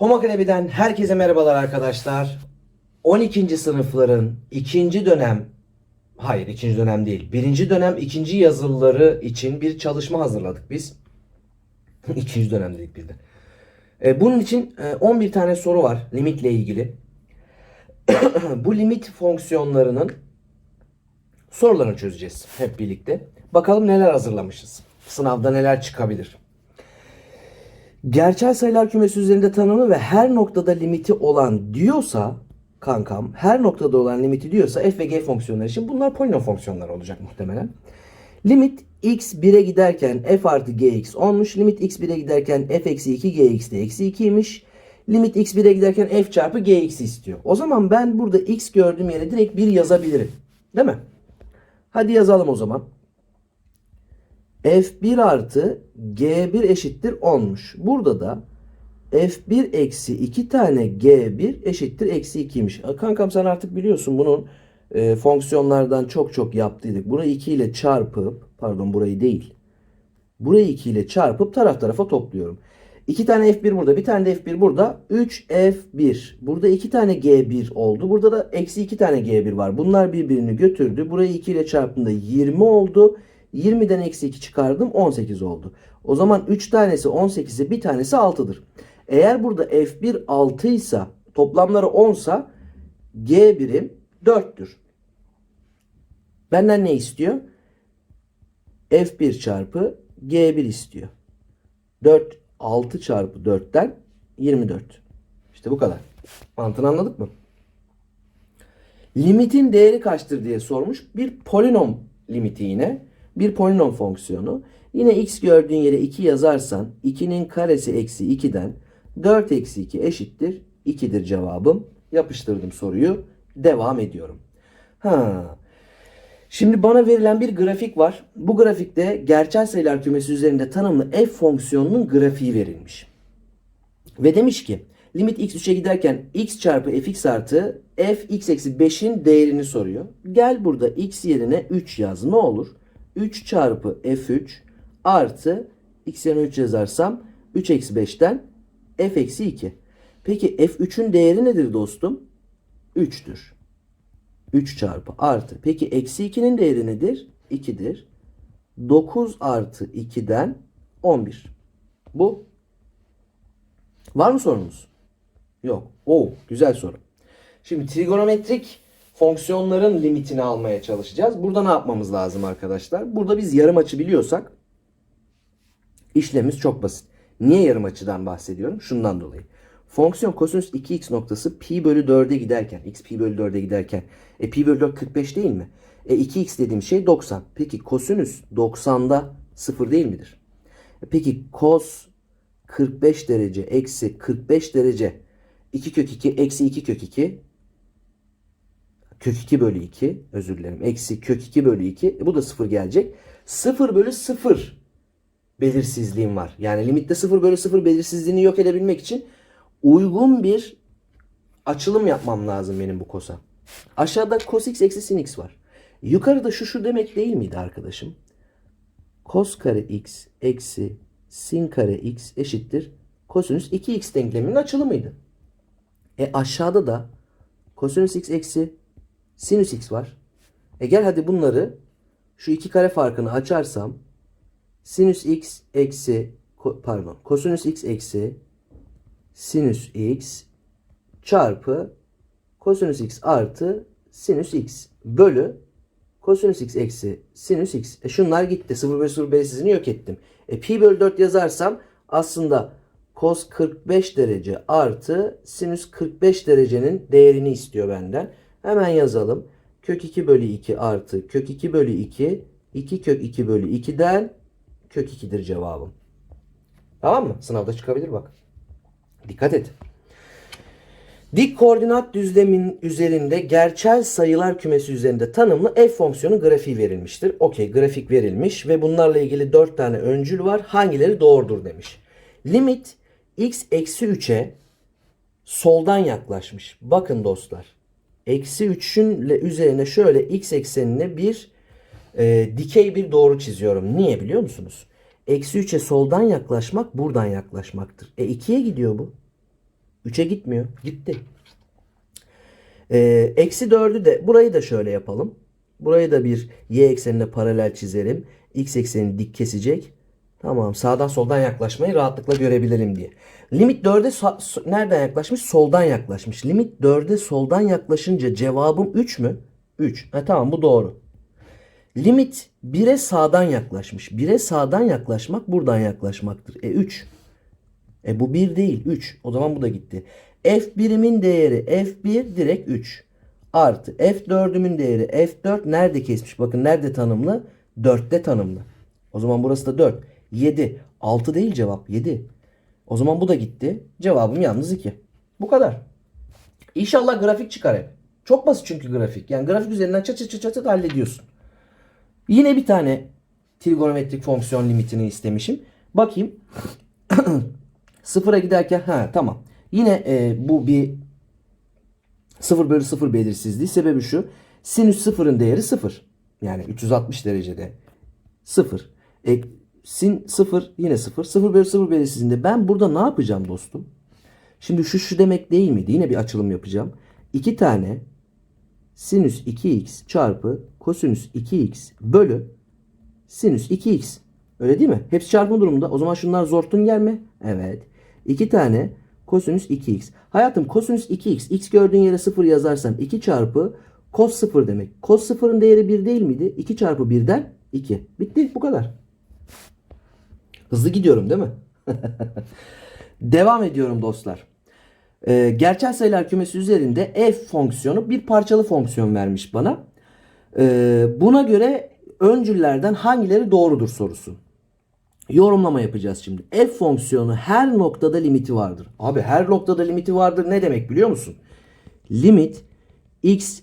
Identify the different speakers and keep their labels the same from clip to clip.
Speaker 1: Akademi'den herkese merhabalar arkadaşlar. 12. sınıfların ikinci dönem, hayır ikinci dönem değil, birinci dönem ikinci yazılıları için bir çalışma hazırladık biz. ikinci dönem dedik bir de. E, bunun için e, 11 tane soru var limitle ilgili. Bu limit fonksiyonlarının sorularını çözeceğiz hep birlikte. Bakalım neler hazırlamışız. Sınavda neler çıkabilir. Gerçel sayılar kümesi üzerinde tanımlı ve her noktada limiti olan diyorsa kankam her noktada olan limiti diyorsa f ve g fonksiyonları için bunlar polinom fonksiyonları olacak muhtemelen. Limit x 1'e giderken f artı gx olmuş. Limit x 1'e giderken f eksi 2 gx de eksi 2'ymiş. Limit x 1'e giderken f çarpı gx istiyor. O zaman ben burada x gördüğüm yere direkt 1 yazabilirim. Değil mi? Hadi yazalım o zaman. F1 artı G1 eşittir 10'muş. Burada da F1 eksi 2 tane G1 eşittir eksi 2'ymiş. E, Kankam sen artık biliyorsun bunun e, fonksiyonlardan çok çok yaptıydık. Burayı 2 ile çarpıp pardon burayı değil. Burayı 2 ile çarpıp taraf tarafa topluyorum. 2 tane F1 burada bir tane de F1 burada. 3F1. Burada 2 tane G1 oldu. Burada da eksi 2 tane G1 var. Bunlar birbirini götürdü. Burayı 2 ile çarptığımda 20 oldu. 20'den eksi 2 çıkardım 18 oldu. O zaman 3 tanesi 18'i bir tanesi 6'dır. Eğer burada F1 6 ise toplamları 10 ise G birim 4'tür. Benden ne istiyor? F1 çarpı G1 istiyor. 4 6 çarpı 4'ten 24. İşte bu kadar. Mantığını anladık mı? Limitin değeri kaçtır diye sormuş. Bir polinom limiti yine. Bir polinom fonksiyonu. Yine x gördüğün yere 2 yazarsan 2'nin karesi eksi 2'den 4 eksi 2 eşittir 2'dir cevabım. Yapıştırdım soruyu. Devam ediyorum. Ha. Şimdi bana verilen bir grafik var. Bu grafikte gerçel sayılar kümesi üzerinde tanımlı f fonksiyonunun grafiği verilmiş. Ve demiş ki limit x 3'e giderken x çarpı fx artı f x eksi 5'in değerini soruyor. Gel burada x yerine 3 yaz ne olur? 3 çarpı f3 artı x yerine 3 yazarsam 3 eksi 5'ten f eksi 2. Peki f3'ün değeri nedir dostum? 3'tür. 3 çarpı artı. Peki eksi 2'nin değeri nedir? 2'dir. 9 artı 2'den 11. Bu. Var mı sorunuz? Yok. Oo, güzel soru. Şimdi trigonometrik fonksiyonların limitini almaya çalışacağız. Burada ne yapmamız lazım arkadaşlar? Burada biz yarım açı biliyorsak işlemimiz çok basit. Niye yarım açıdan bahsediyorum? Şundan dolayı. Fonksiyon kosinüs 2x noktası pi bölü 4'e giderken, x pi bölü 4'e giderken, e pi bölü 4 45 değil mi? E 2x dediğim şey 90. Peki kosinüs 90'da 0 değil midir? E peki kos 45 derece eksi 45 derece 2 kök 2 eksi 2 kök 2 kök 2 bölü 2 özür dilerim eksi kök 2 bölü 2 e bu da 0 gelecek. 0 bölü 0 belirsizliğim var. Yani limitte 0 bölü 0 belirsizliğini yok edebilmek için uygun bir açılım yapmam lazım benim bu kosa. Aşağıda cos x eksi sin x var. Yukarıda şu şu demek değil miydi arkadaşım? Cos kare x eksi sin kare x eşittir kosinüs 2x denkleminin açılımıydı. E aşağıda da kosinüs x eksi sinüs x var. E gel hadi bunları şu iki kare farkını açarsam sinüs x eksi pardon kosinüs x eksi sinüs x çarpı kosinüs x artı sinüs x bölü kosinüs x eksi sinüs x. E şunlar gitti. 0 bölü 0 belirsizliğini yok ettim. E pi bölü 4 yazarsam aslında cos 45 derece artı sinüs 45 derecenin değerini istiyor benden. Hemen yazalım. Kök 2 bölü 2 artı kök 2 bölü 2 2 kök 2 bölü 2'den kök 2'dir cevabım. Tamam mı? Sınavda çıkabilir bak. Dikkat et. Dik koordinat düzlemin üzerinde gerçel sayılar kümesi üzerinde tanımlı f fonksiyonu grafiği verilmiştir. Okey grafik verilmiş ve bunlarla ilgili 4 tane öncül var. Hangileri doğrudur demiş. Limit x eksi 3'e soldan yaklaşmış. Bakın dostlar. Eksi 3'ün üzerine şöyle x eksenine bir e, dikey bir doğru çiziyorum. Niye biliyor musunuz? Eksi 3'e soldan yaklaşmak buradan yaklaşmaktır. E 2'ye gidiyor bu. 3'e gitmiyor. Gitti. Ee, eksi 4'ü de burayı da şöyle yapalım. Burayı da bir y eksenine paralel çizelim. X eksenini dik kesecek. Tamam sağdan soldan yaklaşmayı rahatlıkla görebilelim diye. Limit 4'e sa- so- nereden yaklaşmış? Soldan yaklaşmış. Limit 4'e soldan yaklaşınca cevabım 3 mü? 3. Ha, tamam bu doğru. Limit 1'e sağdan yaklaşmış. 1'e sağdan yaklaşmak buradan yaklaşmaktır. E 3. E bu 1 değil 3. O zaman bu da gitti. F1'imin değeri F1 direkt 3. Artı F4'ümün değeri F4 nerede kesmiş? Bakın nerede tanımlı? 4'te tanımlı. O zaman burası da 4. 7. 6 değil cevap 7. O zaman bu da gitti. Cevabım yalnız 2. Bu kadar. İnşallah grafik çıkar hep. Çok basit çünkü grafik. Yani grafik üzerinden çat çat çat çat hallediyorsun. Yine bir tane trigonometrik fonksiyon limitini istemişim. Bakayım. Sıfıra giderken ha tamam. Yine e, bu bir 0 bölü 0 belirsizliği. Sebebi şu. Sinüs sıfırın değeri 0. Yani 360 derecede 0. E, sin 0 yine 0. 0 bölü 0 belirsizliğinde ben burada ne yapacağım dostum? Şimdi şu şu demek değil miydi? Yine bir açılım yapacağım. 2 tane sinüs 2x çarpı kosinüs 2x bölü sinüs 2x. Öyle değil mi? Hepsi çarpma durumunda. O zaman şunlar zortun mi? Evet. 2 tane kosinüs 2x. Hayatım kosinüs 2x. x gördüğün yere 0 yazarsan 2 çarpı cos 0 demek. Cos 0'ın değeri 1 değil miydi? 2 çarpı 1'den 2. Bitti. Bu kadar. Hızlı gidiyorum değil mi? Devam ediyorum dostlar. Ee, gerçel sayılar kümesi üzerinde f fonksiyonu bir parçalı fonksiyon vermiş bana. Ee, buna göre öncüllerden hangileri doğrudur sorusu. Yorumlama yapacağız şimdi. F fonksiyonu her noktada limiti vardır. Abi her noktada limiti vardır ne demek biliyor musun? Limit x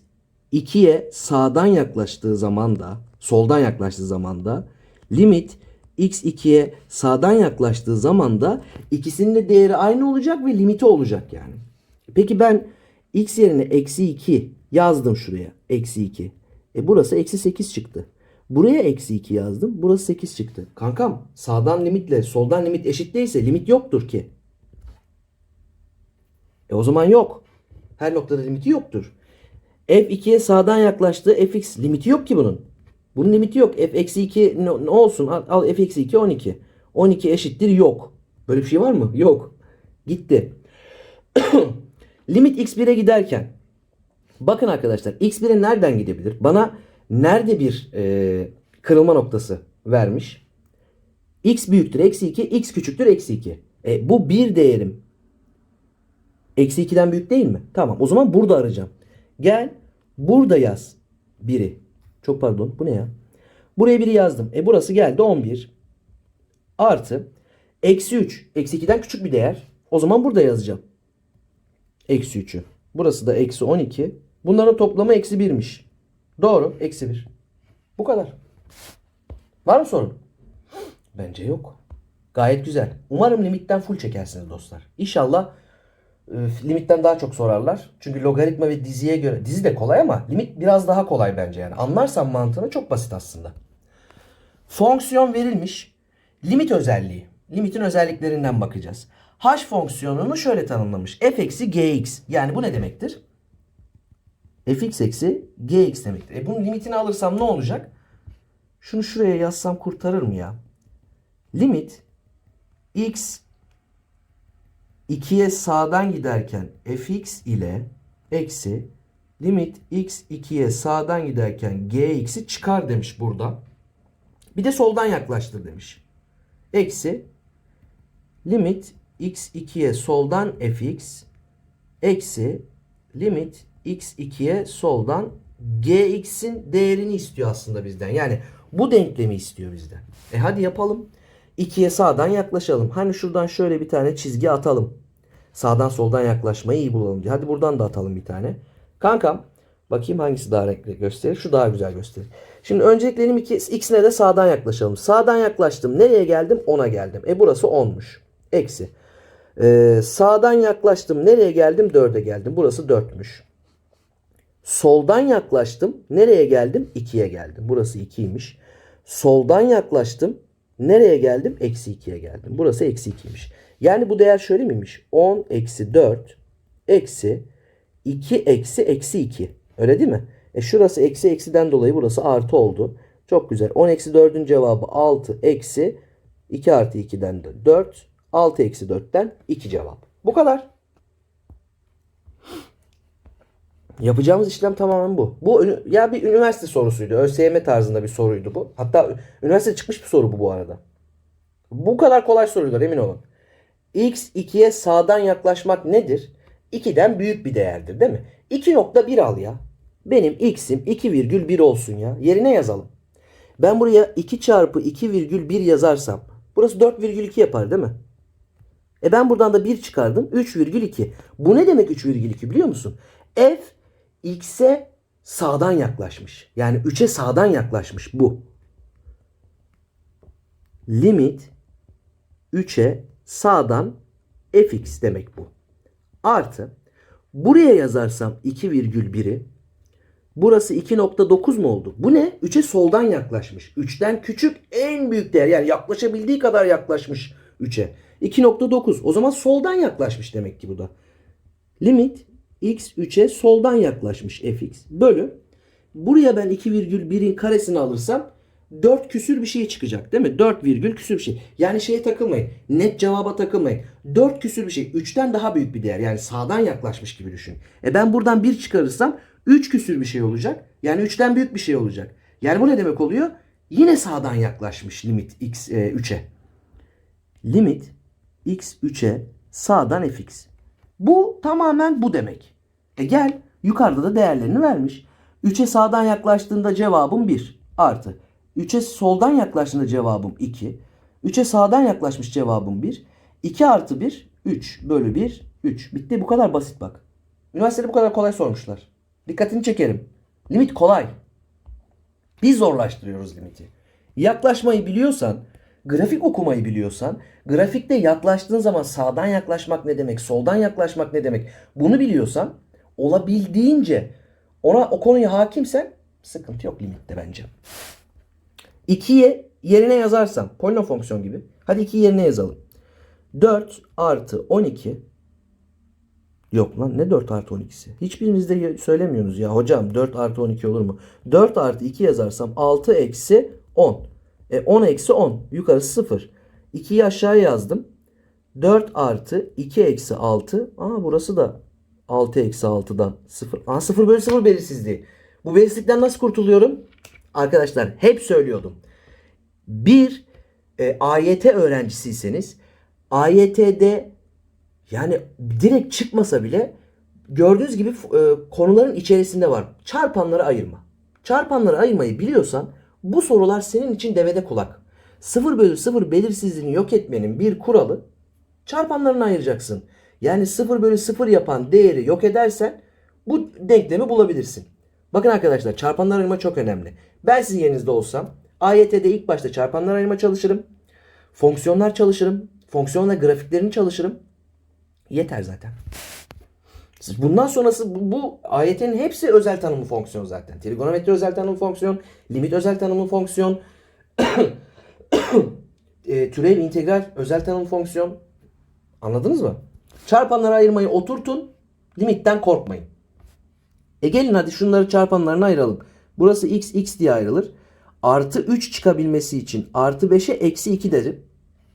Speaker 1: 2'ye sağdan yaklaştığı zaman da soldan yaklaştığı zaman da limit x 2'ye sağdan yaklaştığı zaman da ikisinin de değeri aynı olacak ve limiti olacak yani. Peki ben x yerine eksi 2 yazdım şuraya. Eksi 2. E burası eksi 8 çıktı. Buraya eksi 2 yazdım. Burası 8 çıktı. Kankam sağdan limitle soldan limit eşit değilse limit yoktur ki. E o zaman yok. Her noktada limiti yoktur. F2'ye sağdan yaklaştığı fx limiti yok ki bunun. Bunun limiti yok. F eksi 2 ne, olsun? Al, al f eksi 2 12. 12 eşittir yok. Böyle bir şey var mı? Yok. Gitti. Limit x1'e giderken bakın arkadaşlar x1'e nereden gidebilir? Bana nerede bir e, kırılma noktası vermiş? x büyüktür eksi 2, x küçüktür eksi 2. E, bu bir değerim. Eksi 2'den büyük değil mi? Tamam o zaman burada arayacağım. Gel burada yaz biri. Çok pardon bu ne ya? Buraya biri yazdım. E burası geldi 11. Artı. Eksi 3. Eksi 2'den küçük bir değer. O zaman burada yazacağım. Eksi 3'ü. Burası da eksi 12. Bunların toplamı eksi 1'miş. Doğru. Eksi 1. Bu kadar. Var mı sorun? Bence yok. Gayet güzel. Umarım limitten full çekersiniz dostlar. İnşallah limitten daha çok sorarlar. Çünkü logaritma ve diziye göre dizi de kolay ama limit biraz daha kolay bence yani. Anlarsan mantığını çok basit aslında. Fonksiyon verilmiş. Limit özelliği. Limitin özelliklerinden bakacağız. H fonksiyonunu şöyle tanımlamış. f eksi gx. Yani bu ne demektir? fx eksi gx demektir. E bunun limitini alırsam ne olacak? Şunu şuraya yazsam kurtarır mı ya? Limit x 2'ye sağdan giderken fx ile eksi limit x 2'ye sağdan giderken gx'i çıkar demiş burada. Bir de soldan yaklaştır demiş. Eksi limit x 2'ye soldan fx eksi limit x 2'ye soldan gx'in değerini istiyor aslında bizden. Yani bu denklemi istiyor bizden. E hadi yapalım. 2'ye sağdan yaklaşalım. Hani şuradan şöyle bir tane çizgi atalım. Sağdan soldan yaklaşmayı iyi bulalım diye. Hadi buradan da atalım bir tane. Kankam bakayım hangisi daha renkli gösterir. Şu daha güzel gösterir. Şimdi öncelikle benim iki, ikisine de sağdan yaklaşalım. Sağdan yaklaştım. Nereye geldim? 10'a geldim. E burası 10'muş. Eksi. Ee, sağdan yaklaştım. Nereye geldim? 4'e geldim. Burası 4'müş. Soldan yaklaştım. Nereye geldim? 2'ye geldim. Burası 2'ymiş. Soldan yaklaştım. Nereye geldim? Eksi 2'ye geldim. Burası eksi 2'ymiş. Yani bu değer şöyle miymiş? 10 eksi 4 eksi 2 eksi eksi 2. Öyle değil mi? E şurası eksi eksiden dolayı burası artı oldu. Çok güzel. 10 eksi 4'ün cevabı 6 eksi 2 artı 2'den de 4. 6 eksi 4'ten 2 cevap. Bu kadar. Yapacağımız işlem tamamen bu. Bu ya bir üniversite sorusuydu. ÖSYM tarzında bir soruydu bu. Hatta üniversite çıkmış bir soru bu bu arada. Bu kadar kolay sorular emin olun. X 2'ye sağdan yaklaşmak nedir? 2'den büyük bir değerdir değil mi? 2.1 al ya. Benim x'im 2,1 olsun ya. Yerine yazalım. Ben buraya 2 çarpı 2,1 yazarsam burası 4,2 yapar değil mi? E ben buradan da 1 çıkardım. 3,2. Bu ne demek 3,2 biliyor musun? F x'e sağdan yaklaşmış. Yani 3'e sağdan yaklaşmış bu. Limit 3'e sağdan fx demek bu. Artı buraya yazarsam 2,1'i burası 2.9 mu oldu? Bu ne? 3'e soldan yaklaşmış. 3'ten küçük en büyük değer yani yaklaşabildiği kadar yaklaşmış 3'e. 2.9 o zaman soldan yaklaşmış demek ki bu da. Limit x 3'e soldan yaklaşmış fx bölü. Buraya ben 2,1'in karesini alırsam 4 küsür bir şey çıkacak değil mi? 4 virgül küsür bir şey. Yani şeye takılmayın. Net cevaba takılmayın. 4 küsür bir şey. 3'ten daha büyük bir değer. Yani sağdan yaklaşmış gibi düşün. E ben buradan 1 çıkarırsam 3 küsür bir şey olacak. Yani 3'ten büyük bir şey olacak. Yani bu ne demek oluyor? Yine sağdan yaklaşmış limit x e, 3'e. Limit x 3'e sağdan fx. Bu tamamen bu demek. E gel yukarıda da değerlerini vermiş. 3'e sağdan yaklaştığında cevabım 1 artı. 3'e soldan yaklaştığında cevabım 2. 3'e sağdan yaklaşmış cevabım 1. 2 artı 1 3 bölü 1 3. Bitti bu kadar basit bak. Üniversitede bu kadar kolay sormuşlar. Dikkatini çekerim. Limit kolay. Biz zorlaştırıyoruz limiti. Yaklaşmayı biliyorsan, grafik okumayı biliyorsan, grafikte yaklaştığın zaman sağdan yaklaşmak ne demek, soldan yaklaşmak ne demek bunu biliyorsan olabildiğince ona o konuya hakimsen sıkıntı yok limitte bence. 2'ye yerine yazarsam polinom fonksiyon gibi. Hadi 2'yi yerine yazalım. 4 artı 12 Yok lan ne 4 artı 12'si? Hiçbiriniz de söylemiyorsunuz ya hocam 4 artı 12 olur mu? 4 artı 2 yazarsam 6 eksi 10. E 10 eksi 10 yukarısı 0. 2'yi aşağıya yazdım. 4 artı 2 eksi 6. Aa burası da 6 eksi 6'dan 0. Aa 0 bölü 0 belirsizliği. Bu belirsizlikten nasıl kurtuluyorum? Arkadaşlar hep söylüyordum. Bir e, AYT öğrencisiyseniz AYT'de yani direkt çıkmasa bile gördüğünüz gibi e, konuların içerisinde var. Çarpanları ayırma. Çarpanları ayırmayı biliyorsan bu sorular senin için devede kulak. 0 bölü 0 belirsizliğini yok etmenin bir kuralı çarpanlarını ayıracaksın. Yani 0 bölü 0 yapan değeri yok edersen bu denklemi bulabilirsin. Bakın arkadaşlar çarpanlar ayırma çok önemli. Ben sizin yerinizde olsam AYT'de ilk başta çarpanlar ayırma çalışırım. Fonksiyonlar çalışırım. Fonksiyonla grafiklerini çalışırım. Yeter zaten. Bundan sonrası bu, bu AYT'nin hepsi özel tanımlı fonksiyon zaten. Trigonometri özel tanımlı fonksiyon, limit özel tanımlı fonksiyon, e, türev integral özel tanımlı fonksiyon. Anladınız mı? Çarpanları ayırmayı oturtun, limitten korkmayın. E gelin hadi şunları çarpanlarına ayıralım. Burası x x diye ayrılır. Artı 3 çıkabilmesi için artı 5'e eksi 2 derim.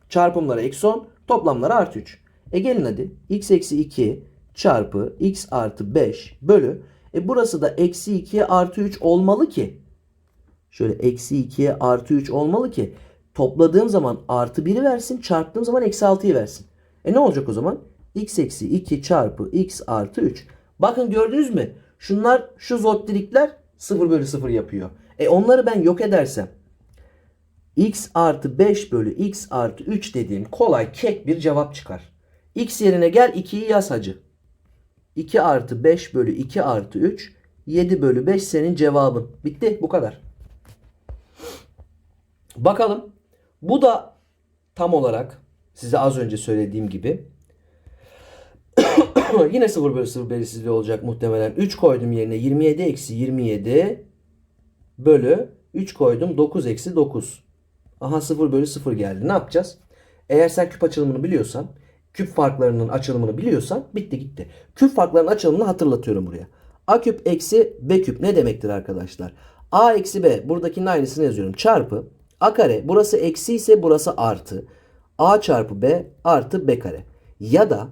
Speaker 1: Çarpımları eksi 10, toplamları artı 3. E gelin hadi x eksi 2 çarpı x artı 5 bölü. E burası da eksi 2'ye artı 3 olmalı ki. Şöyle eksi 2'ye artı 3 olmalı ki. Topladığım zaman artı 1'i versin. Çarptığım zaman eksi 6'yı versin. E ne olacak o zaman? X eksi 2 çarpı x artı 3. Bakın gördünüz mü? Şunlar şu zottirikler 0 bölü 0 yapıyor. E onları ben yok edersem x artı 5 bölü x artı 3 dediğim kolay kek bir cevap çıkar. x yerine gel 2'yi yaz hacı. 2 artı 5 bölü 2 artı 3 7 bölü 5 senin cevabın. Bitti bu kadar. Bakalım bu da tam olarak size az önce söylediğim gibi yine 0 bölü 0 belirsizliği olacak muhtemelen. 3 koydum yerine 27 eksi 27 bölü 3 koydum 9 eksi 9. Aha 0 bölü 0 geldi. Ne yapacağız? Eğer sen küp açılımını biliyorsan küp farklarının açılımını biliyorsan bitti gitti. Küp farklarının açılımını hatırlatıyorum buraya. A küp eksi B küp ne demektir arkadaşlar? A eksi B buradakinin aynısını yazıyorum. Çarpı A kare burası eksi ise burası artı. A çarpı B artı B kare. Ya da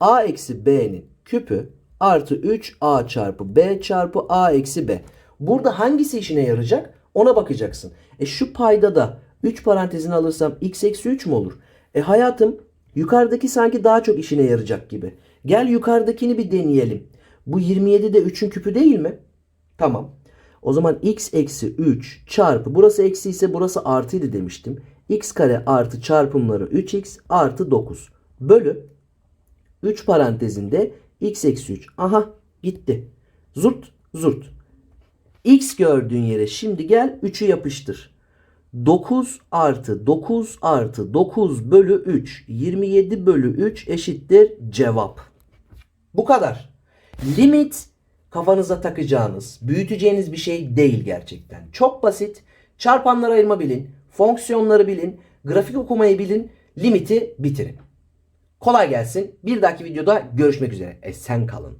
Speaker 1: A eksi B'nin küpü artı 3A çarpı B çarpı A eksi B. Burada hangisi işine yarayacak? Ona bakacaksın. E şu payda da 3 parantezini alırsam x eksi 3 mü olur? E hayatım yukarıdaki sanki daha çok işine yarayacak gibi. Gel yukarıdakini bir deneyelim. Bu 27 de 3'ün küpü değil mi? Tamam. O zaman x eksi 3 çarpı burası eksi ise burası artıydı demiştim. x kare artı çarpımları 3x artı 9 bölü 3 parantezinde x eksi 3. Aha gitti. Zurt zurt. X gördüğün yere şimdi gel 3'ü yapıştır. 9 artı 9 artı 9 bölü 3. 27 bölü 3 eşittir cevap. Bu kadar. Limit kafanıza takacağınız, büyüteceğiniz bir şey değil gerçekten. Çok basit. Çarpanları ayırma bilin, fonksiyonları bilin, grafik okumayı bilin, limiti bitirin. Kolay gelsin. Bir dahaki videoda görüşmek üzere. Esen kalın.